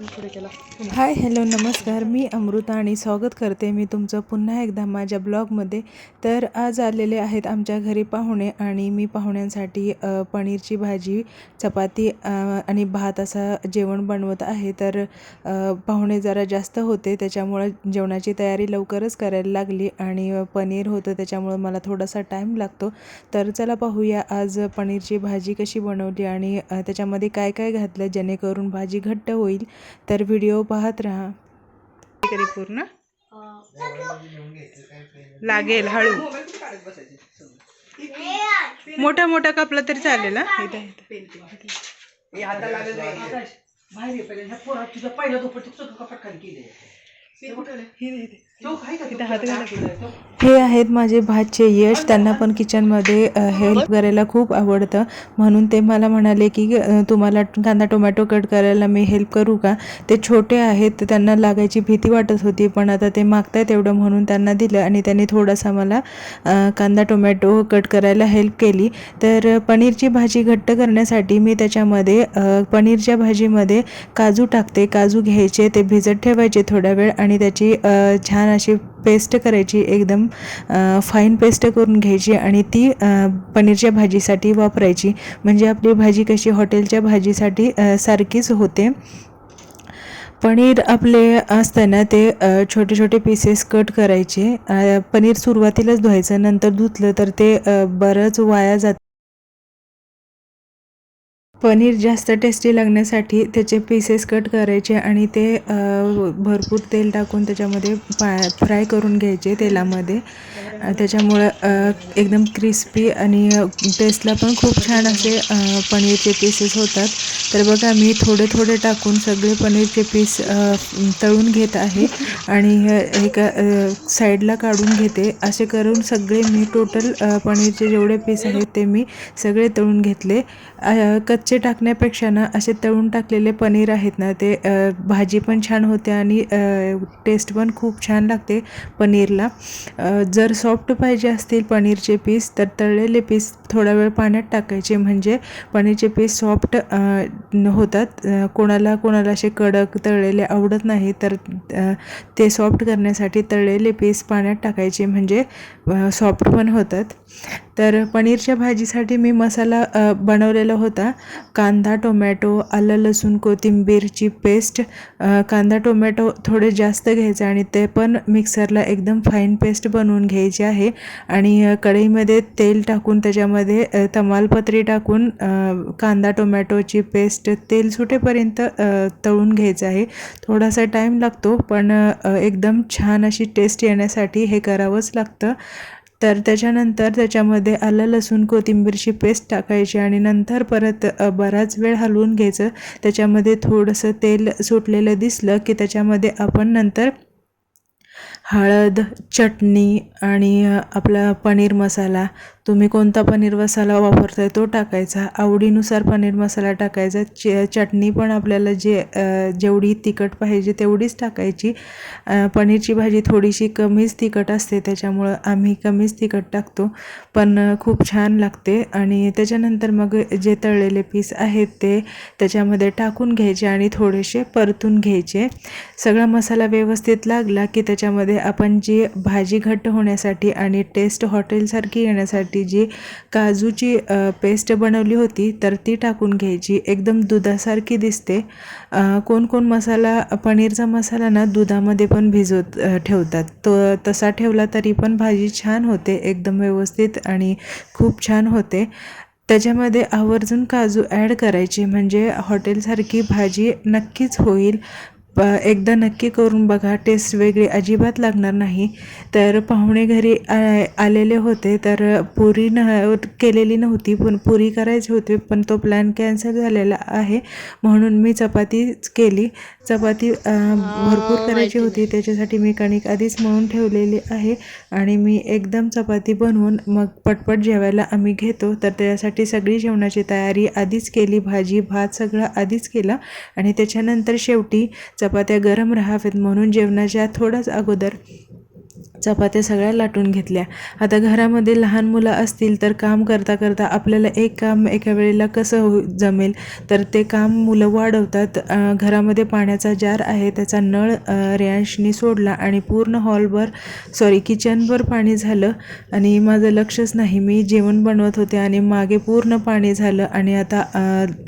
Hi hello नमस्कार. मी अमृता आणि स्वागत करते मी तुमचं पुन्हा एकदा माझ्या ब्लॉगमध्ये. तर आज आलेले आहेत आमच्या घरी पाहुणे आणि मी पाहुण्यांसाठी पनीरची भाजी चपाती आणि भात असा जेवण बनवत आहे. तर पाहुणे जरा जास्त होते त्याच्यामुळं जेवणाची तयारी लवकरच करायला लागली आणि पनीर होतं त्याच्यामुळं मला थोडासा टाईम लागतो. तर चला पाहूया आज पनीरची भाजी कशी बनवली आणि त्याच्यामध्ये काय काय घातलं जेणेकरून भाजी घट्ट होईल. तर व्हिडिओ पाहत राहा. करी पूर्ण. लागेल हळू. मोठा मोठा कापला तरी चालेल हा? इथं इथं. हे आहेत माझे भाचे यश त्यांना पण किचनमध्ये हेल्प करायला खूप आवडतं. म्हणून ते मला म्हणाले की तुम्हाला कांदा टोमॅटो कट करायला मी हेल्प करू का? ते छोटे आहेत त्यांना लागायची भीती वाटत होती पण आता ते मागतायत एवढं म्हणून त्यांना दिलं आणि त्यांनी थोडासा मला कांदा टोमॅटो कट करायला हेल्प केली. तर पनीरची भाजी घट्ट करण्यासाठी मी त्याच्यामध्ये पनीरच्या भाजीमध्ये काजू टाकते. काजू घ्यायचे ते भिजत ठेवायचे थोडा वेळ आणि त्याची अ, छान अशी पेस्ट करायची एकदम फाईन पेस्ट करून घ्यायची आणि ती पनीरच्या भाजीसाठी वापरायची. म्हणजे आपली भाजी कशी हॉटेलच्या भाजीसाठी सारखीच होते. पनीर आपले असताना ते छोटे छोटे पीसेस कट करायचे. पनीर सुरुवातीलाच धुवायचं नंतर धुतलं तर ते बरंच वाया जातं पनीर जास्त टेस्टी लागण्यासाठी त्याचे पीसेस कट करायचे आणि ते भरपूर तेल टाकून त्याच्यामध्ये पा फ्राय करून घ्यायचे तेलामध्ये. त्याच्यामुळं एकदम क्रिस्पी आणि टेस्टला पण खूप छान असे पनीरचे पीसेस होतात. तर बघा मी थोडे थोडे टाकून सगळे पनीरचे पीस तळून घेत आहे आणि एका साईडला काढून घेते. असे करून सगळे मी टोटल पनीरचे जेवढे पीस आहेत ते मी सगळे तळून घेतले. कच्चे कच्चे टाकण्यापेक्षा ना असे तळून टाकलेले पनीर आहेत ना ते भाजी पण छान होते आणि टेस्ट पण खूप छान लागते पनीरला. जर सॉफ्ट पाहिजे असतील पनीरचे पीस तर तळलेले पीस थोडा वेळ पाण्यात टाकायचे. म्हणजे पनीरचे पीस सॉफ्ट होतात. कोणाला कोणाला असे कडक तळलेले आवडत नाही तर ते सॉफ्ट करण्यासाठी तळलेले पीस पाण्यात टाकायचे. म्हणजे सॉफ्ट पण होतात. तर पनीरच्या भाजीसाठी मी मसाला बनवलेला होता. कांदा टोमॅटो आलं लसूण कोथिंबीरची पेस्ट कांदा टोमॅटो थोडे जास्त घ्यायचं आणि ते पण मिक्सरला एकदम फाईन पेस्ट बनवून घ्यायची आहे. आणि कढईमध्ये तेल टाकून त्याच्यामध्ये तमालपत्री टाकून कांदा टोमॅटोची पेस्ट तेल सुटेपर्यंत तळून घ्यायचं आहे. थोडासा टाईम लागतो पण एकदम छान अशी टेस्ट येण्यासाठी हे करावंच लागतं. तर त्याच्यानंतर त्याच्यामध्ये आलं लसूण कोथिंबीरची पेस्ट टाकायची आणि नंतर परत बराच वेळ हलवून घ्यायचं. त्याच्यामध्ये थोडंसं तेल सुटलेलं दिसलं की त्याच्यामध्ये आपण नंतर हळद चटणी आणि आपला पनीर मसाला. तुम्ही कोणता पनीर मसाला वापरताय तो टाकायचा. आवडीनुसार पनीर मसाला टाकायचा. च चटणी पण आपल्याला जे जेवढी तिखट पाहिजे तेवढीच टाकायची. पनीरची भाजी थोडीशी कमीच तिखट असते त्याच्यामुळं आम्ही कमीच तिखट टाकतो. पण खूप छान लागते आणि त्याच्यानंतर मग जे तळलेले पीस आहेत ते त्याच्यामध्ये टाकून घ्यायचे आणि थोडेसे परतून घ्यायचे. सगळा मसाला व्यवस्थित लागला की त्याच्यामध्ये आपण जी भाजी घट्ट होण्यासाठी आणि टेस्ट हॉटेलसारखी येण्यासाठी जी काजूची पेस्ट बनवली होती तर ती टाकून घ्यायची. एकदम दुधासारखी दिसते. कोण कोण मसाला पनीरचा मसाला ना दुधामध्ये पण भिजवत ठेवतात. तो तसा ठेवला तरी पण भाजी छान होते एकदम व्यवस्थित आणि खूप छान होते. त्याच्यामध्ये आवर्जून काजू ॲड करायचे. म्हणजे हॉटेलसारखी भाजी नक्कीच होईल. प एकदा नक्की करून बघा टेस्ट वेगळी अजिबात लागणार नाही. तर पाहुणे घरी आ- आलेले होते तर पुरी न केलेली नव्हती पण पुरी करायची होती पण तो प्लॅन कॅन्सल झालेला आहे. म्हणून मी चपातीच केली. चपाती भरपूर करायची होती त्याच्यासाठी मी कणिक आधीच मळून ठेवलेली आहे. आणि मी एकदम चपाती बनवून मग पटपट जेवायला आम्ही घेतो. तर त्यासाठी सगळी जेवणाची तयारी आधीच केली भाजी भात सगळं आधीच केलं. आणि त्याच्यानंतर शेवटी चपात्या गरम राहावेत म्हणून जेवणाच्या थोडाच अगोदर चपात्या सगळ्या लाटून घेतल्या. आता घरामध्ये लहान मुलं असतील तर काम करता करता आपल्याला एक काम एका वेळेला कसं हो जमेल? तर ते काम मुलं वाढवतात. घरामध्ये पाण्याचा जार आहे त्याचा नळ अं, रेयांशनी सोडला आणि पूर्ण हॉलभर सॉरी किचनभर पाणी झालं. आणि माझं लक्षच नाही मी जेवण बनवत होते आणि मागे पूर्ण पाणी झालं आणि आता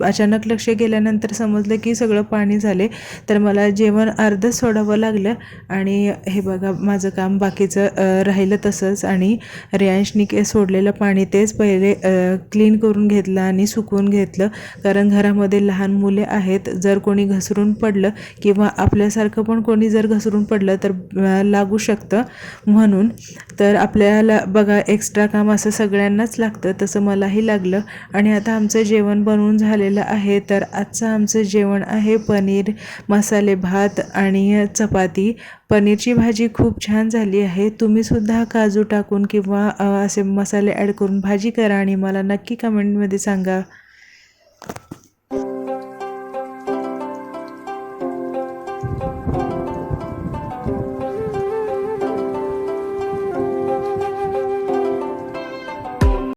अचानक लक्ष गेल्यानंतर समजलं की सगळं पाणी झाले. तर मला जेवण अर्धच सोडावं लागलं आणि हे बघा माझं काम बाकी बाकीचं राहिलं तसंच आणि रियांशनी के सोडलेलं पाणी तेच पहिले क्लीन करून घेतलं आणि सुकवून घेतलं. कारण घरामध्ये लहान मुले आहेत जर कोणी घसरून पडलं किंवा आपल्यासारखं पण कोणी जर घसरून पडलं तर लागू शकतं. म्हणून तर आपल्याला बघा एक्स्ट्रा काम असं सगळ्यांनाच लागतं तसं मलाही लागलं. आणि आता आमचं जेवण बनवून झालेलं आहे तर आजचं आमचं जेवण आहे पनीर मसाले भात आणि चपाती. पनीरची भाजी खूप छान झाली आहे. तुम्हीसुद्धा काजू टाकून किंवा असे मसाले ॲड करून भाजी करा आणि मला नक्की कमेंटमध्ये सांगा.